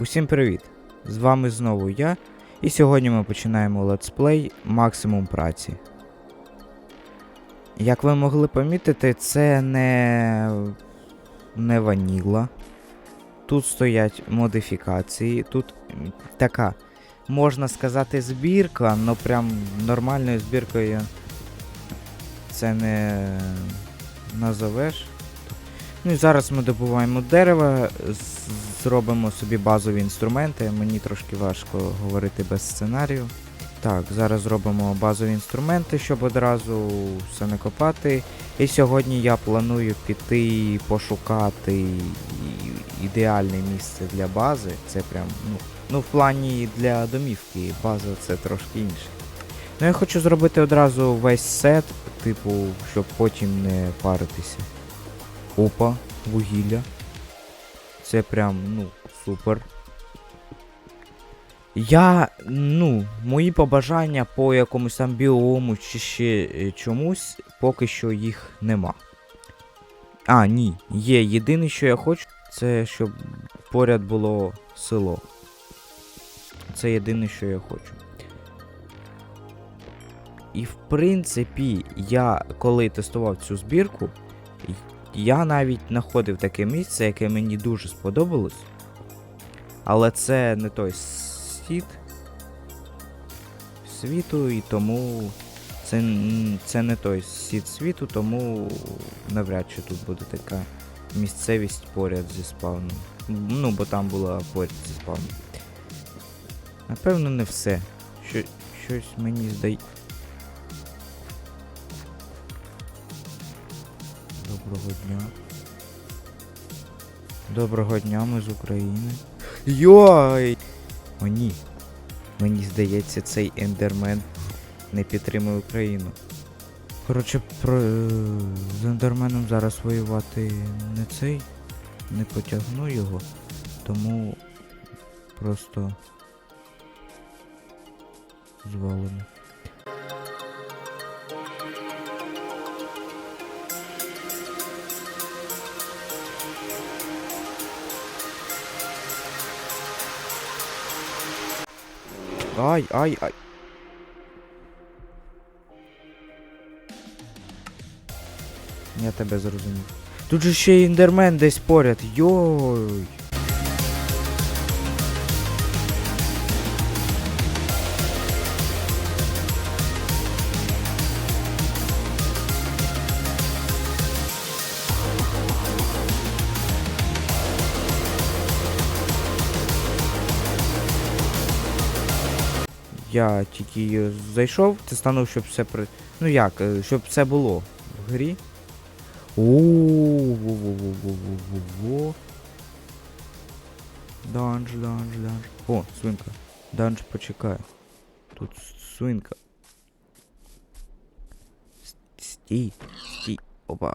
Усім привіт! З вами знову я, і сьогодні ми починаємо летсплей Максимум праці. Як ви могли помітити, це не, не ваніла. Тут стоять модифікації, тут така, можна сказати, збірка, але прям нормальною збіркою це не назовеш. Ну і зараз ми добуваємо дерево, з- зробимо собі базові інструменти. Мені трошки важко говорити без сценарію. Так, зараз зробимо базові інструменти, щоб одразу все не копати. І сьогодні я планую піти пошукати ідеальне місце для бази. Це прям, ну, ну в плані для домівки, база це трошки інше. Ну я хочу зробити одразу весь сет, типу, щоб потім не паритися. Опа, вугілля. Це прям, ну, супер. Я, ну, мої побажання по якомусь там біому чи ще е, чомусь, поки що їх нема. А, ні, є. Єдине, що я хочу, це щоб поряд було село. Це єдине, що я хочу. І в принципі, я коли тестував цю збірку, я навіть знаходив таке місце, яке мені дуже сподобалось. Але це не той світ світу, і тому це, це не той світ світу, тому навряд чи тут буде така місцевість поряд зі спавном. Ну, бо там була поряд зі спавном. Напевно, не все. Що, щось мені здає. Доброго дня. Доброго дня, ми з України. Йой! О, ні. Мені здається, цей ендермен не підтримує Україну. Коротше, про е, з ендерменом зараз воювати не цей. Не потягну його. Тому просто звалено. Ай, ай, ай. Я тебе зрозумів. Тут же ще й індермен десь поряд. Йой. Я тільки зайшов, це станув, щоб все при. Ну як, е, щоб все було в грі. О-во-во-во-во-во-во. Данж, данж, данж. О, свинка. Данж почекай. Тут свинка. Стій, стій. Опа.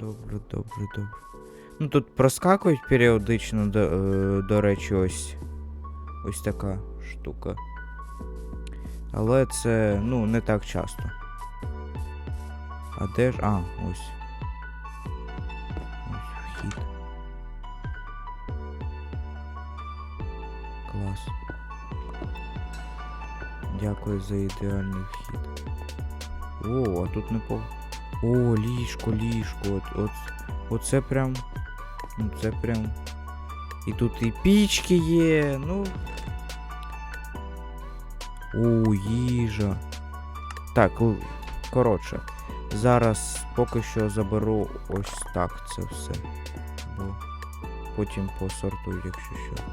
Добре, добре, добре. Ну тут проскакують періодично, до, е, до речі, ось. Ось така штука. Але це, ну, не так часто. А де ж. А, ось. Ось вхід. Клас. Дякую за ідеальний вхід. О, а тут не по. О, ліжко, ліжко. От, от, оце прям. Ну це прям. І тут і пічки є, ну. О, їжа. Так, коротше. Зараз поки що заберу ось так це все. Бо потім посортую, якщо що.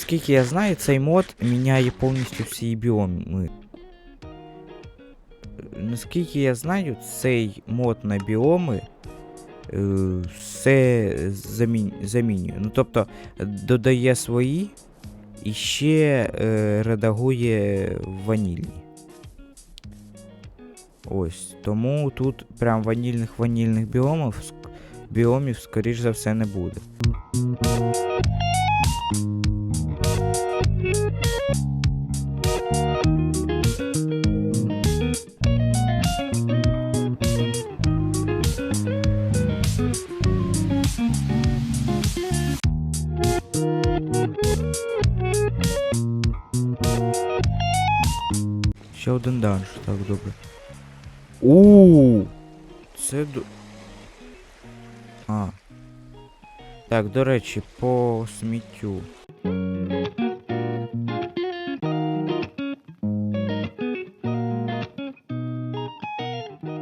Наскільки я знаю, цей мод міняє повністю всі біоми. Наскільки я знаю, цей мод на біоми е, все замін... замінює. Ну, тобто додає свої і ще е, редагує ванільні. Ось. Тому тут прям ванільних ванільних біомів, біомів, скоріш за все, не буде. Ще один данж, так добре. У Це до. А. Так, до речі, по сміттю.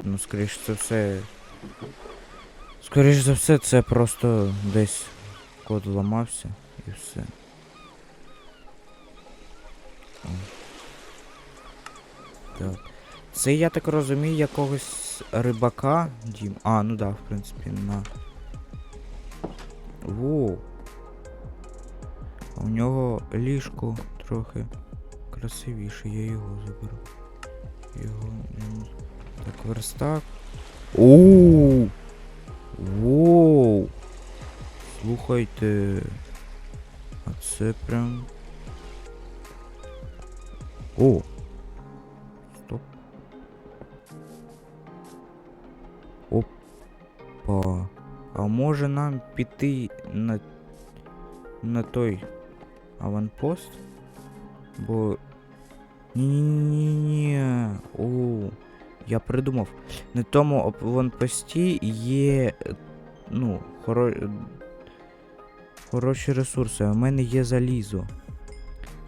Ну, скоріш за все. Скоріш за все, це просто десь код ламався і все. О. Так. Це я так розумію якогось рибака, Дім. А, ну да, в принципі, на. Воу. У нього ліжко трохи красивіше, я його заберу. Його. Так, верстак. Оу! Воу! Слухайте. А це прям. О! А може нам піти на. на той аванпост? Бо. Ні-ні-ні. О, я придумав. На тому аванпості є. Ну, хоро... хороші ресурси. А в мене є залізо.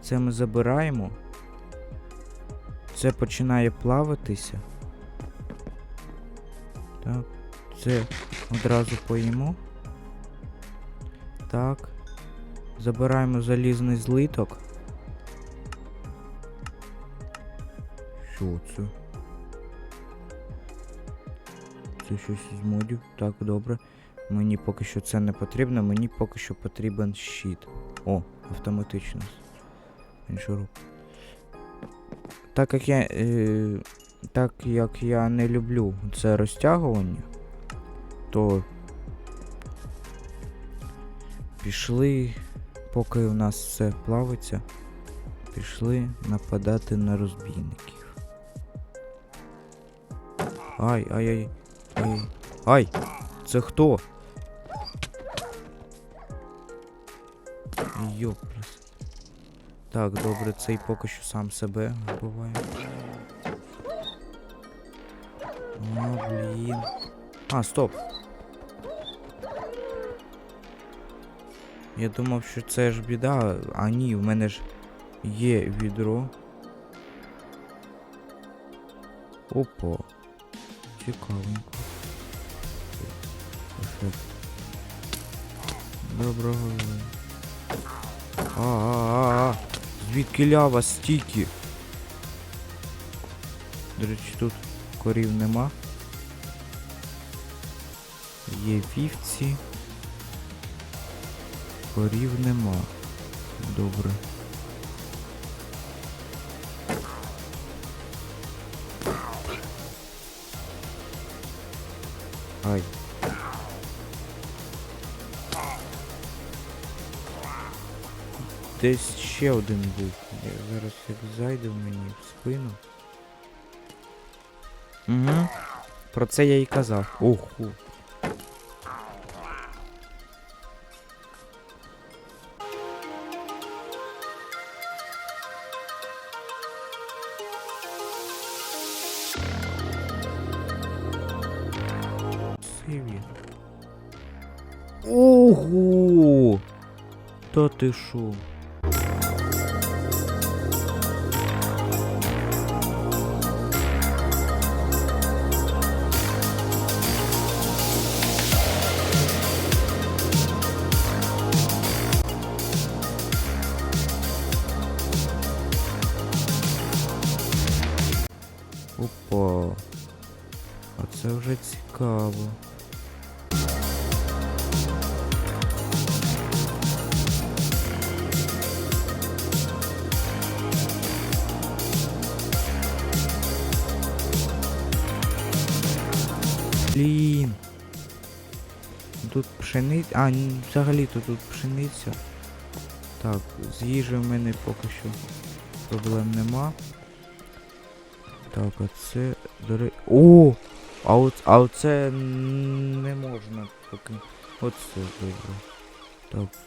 Це ми забираємо. Це починає плаватися. Так. Це одразу поїмо. Так. Забираємо залізний злиток. Що це? Це щось з модів. Так, добре. Мені поки що це не потрібно, мені поки що потрібен щит. О, автоматично. Іншуру. Так як я. Е, так як я не люблю це розтягування, то пішли, поки у нас все плавиться, пішли нападати на розбійників. Ай, ай, ай, ай. Ай! Це хто? Йоплес. Так, добре, цей поки що сам себе вбиває. А, блін. А, стоп. Я думав, що це ж біда, а ні, в мене ж є відро. Опа. Цікавенько. Доброго. А-а-а-а. Звідки лява стільки? До речі, тут корів нема. Є вівці. Корів нема. Добре. Ай. Десь ще один був. Я зараз як зайде в мені в спину. Угу. Про це я і казав. Оху. і. Ого! Та ти шо? Опа, а це вже цікаво. Блін. Тут пшениця. А, взагалі-то тут пшениця. Так, з їжею в мене поки що проблем нема. Так, а це. До ре- О! А, от, а оце не можна поки. Оце добре. Так.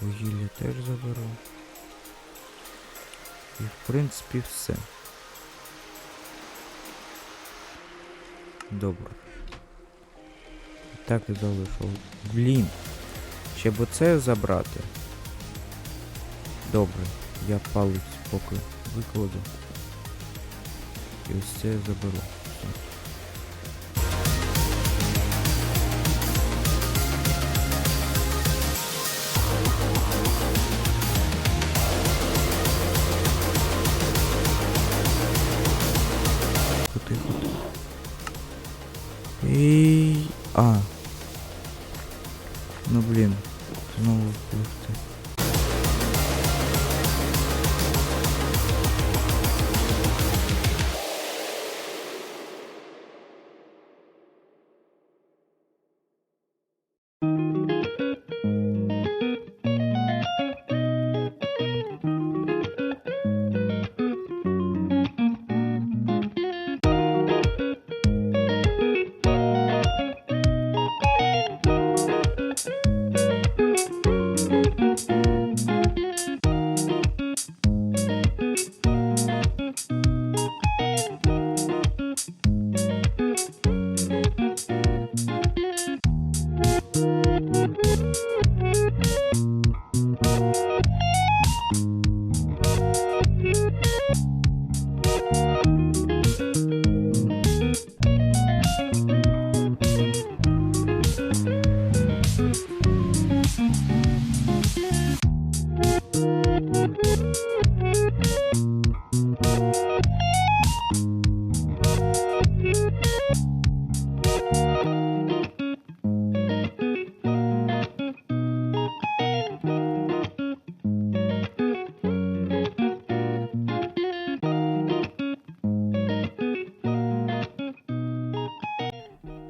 Вугілля теж заберу. І в принципі все. Добре. Так і залишив. Блін. Ще б оце забрати. Добре. Я палець поки викладу. І ось це заберу. Ей, а. Ну блин. Снова пливти.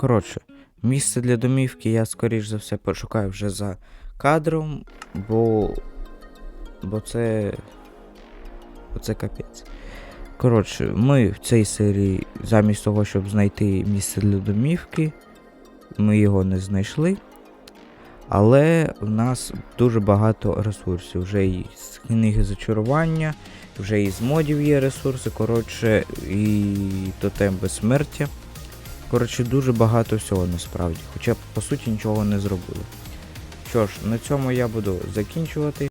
Коротше, місце для домівки я скоріш за все пошукаю вже за кадром, бо. Бо це. Бо це капець. Коротше, ми в цій серії, замість того, щоб знайти місце для домівки, ми його не знайшли. Але в нас дуже багато ресурсів. Вже і з книги зачарування, вже і з модів є ресурси, коротше, і тотем безсмертя. Коротше, дуже багато всього насправді. Хоча, по суті, нічого не зробили. Що ж, на цьому я буду закінчувати.